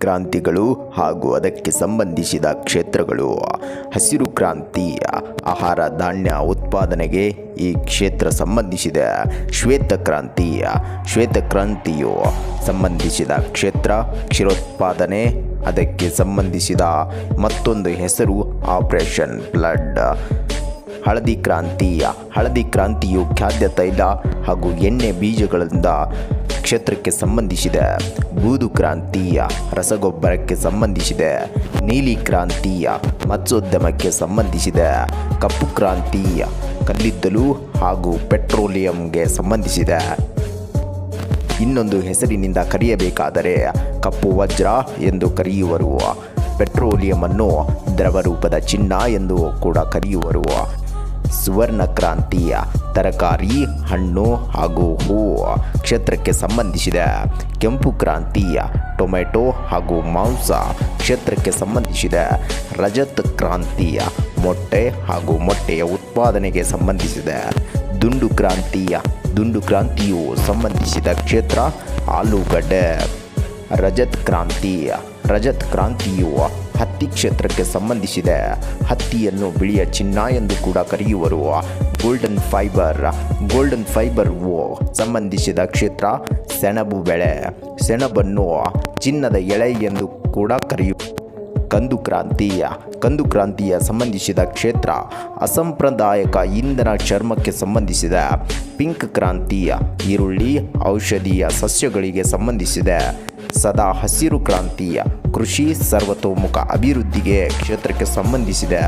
ಕ್ರಾಂತಿಗಳು ಹಾಗೂ ಅದಕ್ಕೆ ಸಂಬಂಧಿಸಿದ ಕ್ಷೇತ್ರಗಳು. ಹಸಿರು ಕ್ರಾಂತಿ, ಆಹಾರ, ಧಾನ್ಯ ಉತ್ಪಾದನೆಗೆ ಈ ಕ್ಷೇತ್ರ ಸಂಬಂಧಿಸಿದ. ಶ್ವೇತ ಕ್ರಾಂತಿ, ಶ್ವೇತ ಕ್ರಾಂತಿಯು ಸಂಬಂಧಿಸಿದ ಕ್ಷೇತ್ರ, ಕ್ಷೀರೋತ್ಪಾದನೆ, ಅದಕ್ಕೆ ಸಂಬಂಧಿಸಿದ ಮತ್ತೊಂದು ಹೆಸರು, ಆಪರೇಷನ್ ಬ್ಲಡ್. ಹಳದಿ ಕ್ರಾಂತಿ, ಹಳದಿ ಕ್ರಾಂತಿಯು ಖಾದ್ಯ, ತೈಲ ಹಾಗೂ ಎಣ್ಣೆ ಬೀಜಗಳಿಂದ ಕ್ಷೇತ್ರಕ್ಕೆ ಸಂಬಂಧಿಸಿದೆ. ಬೂದು ಕ್ರಾಂತಿಯ ರಸಗೊಬ್ಬರಕ್ಕೆ ಸಂಬಂಧಿಸಿದೆ. ನೀಲಿ ಕ್ರಾಂತಿಯ ಮತ್ಸ್ಯೋದ್ಯಮಕ್ಕೆ ಸಂಬಂಧಿಸಿದೆ. ಕಪ್ಪು ಕ್ರಾಂತಿಯ ಕಲ್ಲಿದ್ದಲು ಹಾಗೂ ಪೆಟ್ರೋಲಿಯಂಗೆ ಸಂಬಂಧಿಸಿದೆ. ಇನ್ನೊಂದು ಹೆಸರಿನಿಂದ ಕರೆಯಬೇಕಾದರೆ ಕಪ್ಪು ವಜ್ರ ಎಂದು ಕರೆಯುವರು. ಪೆಟ್ರೋಲಿಯಮನ್ನು ದ್ರವ ರೂಪದ ಚಿನ್ನ ಎಂದು ಕೂಡ ಕರೆಯುವರು. ಸುವರ್ಣ ಕ್ರಾಂತಿಯ ತರಕಾರಿ, ಹಣ್ಣು ಹಾಗೂ ಹೂವು ಕ್ಷೇತ್ರಕ್ಕೆ ಸಂಬಂಧಿಸಿದೆ. ಕೆಂಪು ಕ್ರಾಂತಿಯ ಟೊಮೆಟೊ ಹಾಗೂ ಮಾಂಸ ಕ್ಷೇತ್ರಕ್ಕೆ ಸಂಬಂಧಿಸಿದೆ. ರಜತ್ ಕ್ರಾಂತಿಯ ಮೊಟ್ಟೆ ಹಾಗೂ ಮೊಟ್ಟೆಯ ಉತ್ಪಾದನೆಗೆ ಸಂಬಂಧಿಸಿದೆ. ದುಂಡು ಕ್ರಾಂತಿಯ ದುಂಡು ಕ್ರಾಂತಿಯು ಸಂಬಂಧಿಸಿದ ಕ್ಷೇತ್ರ ಆಲೂಗಡ್ಡೆ. ರಜತ್ ಕ್ರಾಂತಿ, ರಜತ್ ಕ್ರಾಂತಿಯು ಹತ್ತಿ ಕ್ಷೇತ್ರಕ್ಕೆ ಸಂಬಂಧಿಸಿದೆ. ಹತ್ತಿಯನ್ನು ಬಿಳಿಯ ಚಿನ್ನ ಎಂದು ಕೂಡ ಕರೆಯುವರು. ಗೋಲ್ಡನ್ ಫೈಬರ್ ಗೋಲ್ಡನ್ ಫೈಬರ್ ಸಂಬಂಧಿಸಿದ ಕ್ಷೇತ್ರ ಸೆಣಬು ಬೆಳೆ. ಸೆಣಬನ್ನು ಚಿನ್ನದ ಎಳೆ ಎಂದು ಕೂಡ ಕರೆಯು, ಕಂದು ಕ್ರಾಂತಿಯ ಕಂದು ಕ್ರಾಂತಿಯ ಸಂಬಂಧಿಸಿದ ಕ್ಷೇತ್ರ ಅಸಂಪ್ರದಾಯಕ ಇಂಧನ ಚರ್ಮಕ್ಕೆ ಸಂಬಂಧಿಸಿದ. ಪಿಂಕ್ ಕ್ರಾಂತಿಯ, ಈರುಳ್ಳಿ, ಔಷಧೀಯ ಸಸ್ಯಗಳಿಗೆ ಸಂಬಂಧಿಸಿದೆ. ಸದಾ ಹಸಿರು ಕ್ರಾಂತಿಯ ಕೃಷಿ ಸರ್ವತೋಮುಖ ಅಭಿವೃದ್ಧಿಗೆ ಕ್ಷೇತ್ರಕ್ಕೆ ಸಂಬಂಧಿಸಿದೆ